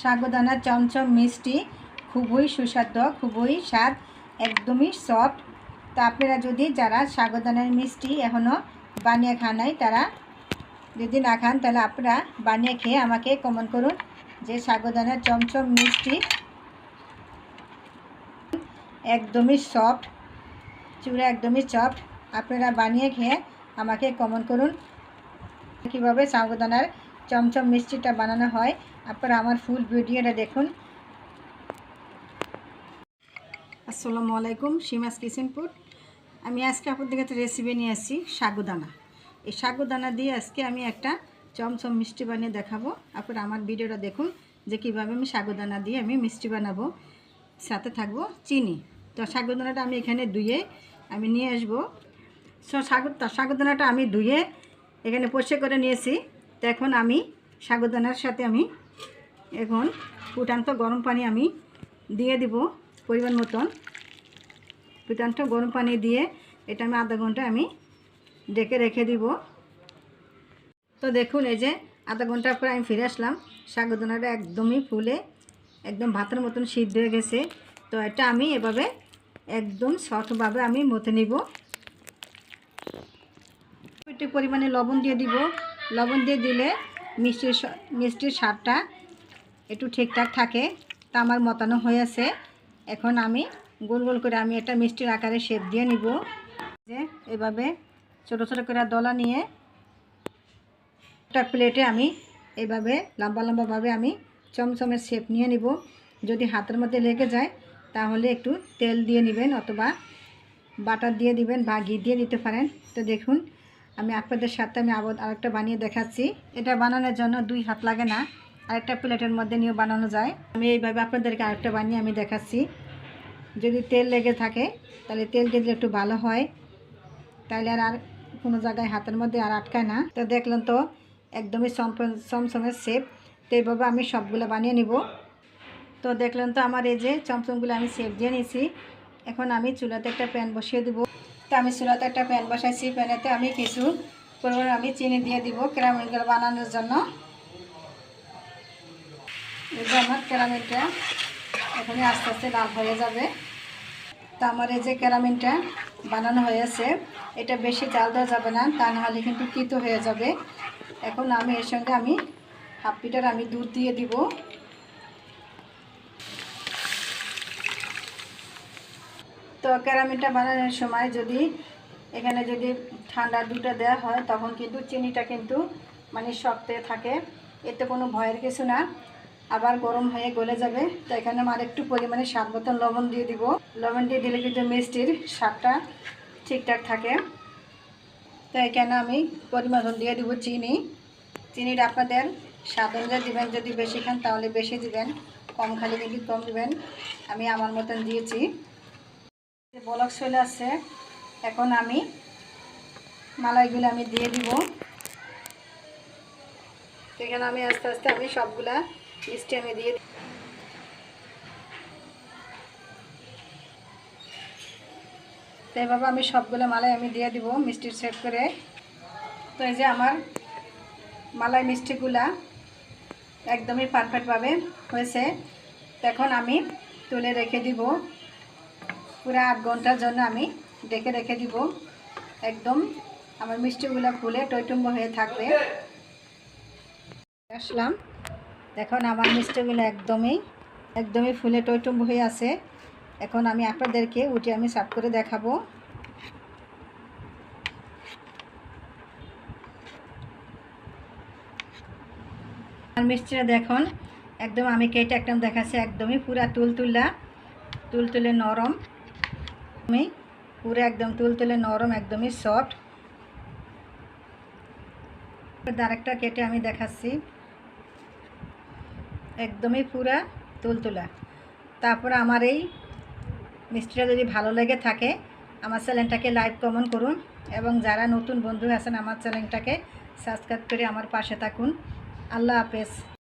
সাগুদানা চমচম মিষ্টি, খুবই সুস্বাদু, খুবই স্বাদ, একদমই সফট তো আপনারা যদি যারা সাগুদানার মিষ্টি এখনও বানিয়ে খান নাই, তারা যদি না খান, তাহলে আপনারা বানিয়ে খেয়ে আমাকে কমেন্ট করুন যে সাগুদানার চমচম মিষ্টি একদমই সফট চূড়া একদমই সফট আপনারা বানিয়ে খেয়ে আমাকে কমেন্ট করুন কীভাবে সাগুদানার চমচম মিষ্টিটা বানানো হয়। আপনারা আমার ফুল ভিডিওটা দেখুন। আসসালামু আলাইকুম, সীমাস কিচেন ফুড আমি আজকে আপনাদের কাছে রেসিপি নিয়ে আসছি সাগুদানা এই সাগুদানা দিয়ে আজকে আমি একটা চমচম মিষ্টি বানিয়ে দেখাবো। আপনারা আমার ভিডিওটা দেখুন যে কীভাবে আমি সাগুদানা দিয়ে আমি মিষ্টি বানাবো। সাথে থাকব চিনি। তো সাগুদানাটা আমি এখানে ধুয়ে আমি নিয়ে আসব। সো সাগু সাগুদানাটা আমি ধুয়ে এখানে পরিষ্কার করে নিয়েছি। তো এখন আমি সাগুদানার সাথে আমি এখন ফুটান্ত গরম পানি আমি দিয়ে দিব পরিমাণ মতন। ফুটান্ত গরম পানি দিয়ে এটা আমি আধা ঘণ্টা আমি ডেকে রেখে দিব। তো দেখুন, এই যে আধা ঘণ্টা পরে আমি ফিরে আসলাম। সাগুদানাটা একদমই ফুলে, একদম ভাতের মতন সিদ্ধ হয়ে গেছে। তো এটা আমি এভাবে একদম সফটভাবে আমি মতে নিব। একটু পরিমাণে লবণ দিয়ে দিব। লবণ দিয়ে দিলে মিষ্টির মিষ্টির স্বাদটা একটু ঠিকঠাক থাকে, তা আমার মতানো হয়ে আছে। এখন আমি গোল গোল করে আমি একটা মিষ্টির আকারে শেপ দিয়ে নিব। যে এভাবে ছোট ছোট করে দলা নিয়ে একটা প্লেটে আমি এভাবে লম্বা লম্বাভাবে আমি চমচমের শেপ নিয়ে নিব। যদি হাতের মধ্যে লেগে যায়, তাহলে একটু তেল দিয়ে নেবেন অথবা বাটার দিয়ে দিবেন বা ঘি দিয়ে দিতে পারেন। তো দেখুন, আমি আপনাদের সাথে আমি আবার আরেকটা বানিয়ে দেখাচ্ছি। এটা বানানোর জন্য দুই হাত লাগে না। আরেকটা প্লেটের মধ্যে নিয়ে বানানো যায়। আমি এইভাবে আপনাদেরকে আরেকটা বানিয়ে আমি দেখাচ্ছি। যদি তেল লেগে থাকে, তাহলে তেল দিলে একটু ভালো হয়। তাহলে আর আর কোনো জায়গায় হাতের মধ্যে আর আটকায় না। তো দেখলেন তো, একদমই চমচমের শেপ তো এইভাবে আমি সবগুলো বানিয়ে নিব। তো দেখলেন তো, আমার এই যে চমচমগুলো আমি শেপ দিয়ে নিয়েছি। এখন আমি চুলাতে একটা প্যান বসিয়ে দিব। তো আমি চুলাতে একটা প্যান বসাইছি। প্যানেতে আমি কিছু পরিমাণ আমি চিনি দিয়ে দিব ক্যারামেলগুলো বানানোর জন্য। এই আমার ক্যারামেলটা এখানে আস্তে আস্তে লাল হয়ে যাবে। তো আমার এই যে ক্যারামেলটা বানানো হয়েছে, এটা বেশি জাল দেওয়া যাবে না, তা নাহলে কিন্তু তিতো হয়ে যাবে। এখন আমি এর সঙ্গে আমি হাফ লিটার আমি দুধ দিয়ে দিব। তো ক্যারামেলটা বানানোর সময় যদি এখানে যদি ঠান্ডা দুধটা দেওয়া হয়, তখন কিন্তু চিনিটা কিন্তু মানে শক্ত থাকে, এতে কোনো ভয়ের কিছু না। আবার গরম হয়ে গলে যাবে, তো এখানে আমার একটু পরিমাণে স্বাদ মতন লবণ দিয়ে দিব। লবণ দিয়ে দিলে কিন্তু মিষ্টির স্বাদটা ঠিকঠাক থাকে। তো এখানে আমি পরিমাণ দিয়ে দিব চিনি। চিনিটা আপনাদের স্বাদ অনুযায়ী দিবেন, যদি বেশি খান তাহলে বেশি দিবেন, কম খালি কিন্তু কম দিবেন। আমি আমার মতন দিয়েছি। বলক চলে আসছে, এখন আমি মালাইগুলো আমি দিয়ে দিব। এখানে আমি আস্তে আস্তে আমি সবগুলা আমি দিয়ে। তো এভাবে আমি সবগুলো মালাই আমি দিয়ে দিব মিষ্টির সেট করে। তো এই যে আমার মালাই মিষ্টিগুলা একদমই পারফেক্টভাবে হয়েছে। এখন আমি তুলে রেখে দিব। পুরো আট ঘণ্টার জন্য আমি ডেকে রেখে দিব। একদম আমার মিষ্টিগুলো ফুলে টৈটুম্ব হয়ে থাকবে। আসলাম। এখন আমার মিষ্টিগুলো একদমই একদমই ফুলে টৈটুম্ব হয়ে আছে। এখন আমি আপনাদেরকে উঠে আমি সার্ভ করে দেখাবো। আর মিষ্টিটা দেখুন, একদম আমি কেটে একদম দেখাচ্ছি, একদমই পুরা তুলতুলা, তুলতুলে নরম। আমি পুরো একদম তুলতুলে নরম, একদমই সফট আরেকটা কেটে আমি দেখাচ্ছি। একদমই পুরা তুলতুলা। তারপর আমার এই মিষ্টিটা যদি ভালো লেগে থাকে, আমার চ্যানেলটাকে লাইক, কমেন্ট করুন এবং যারা নতুন বন্ধু আছেন, আমার চ্যানেলটাকে সাবস্ক্রাইব করে আমার পাশে থাকুন। আল্লাহ হাফেজ।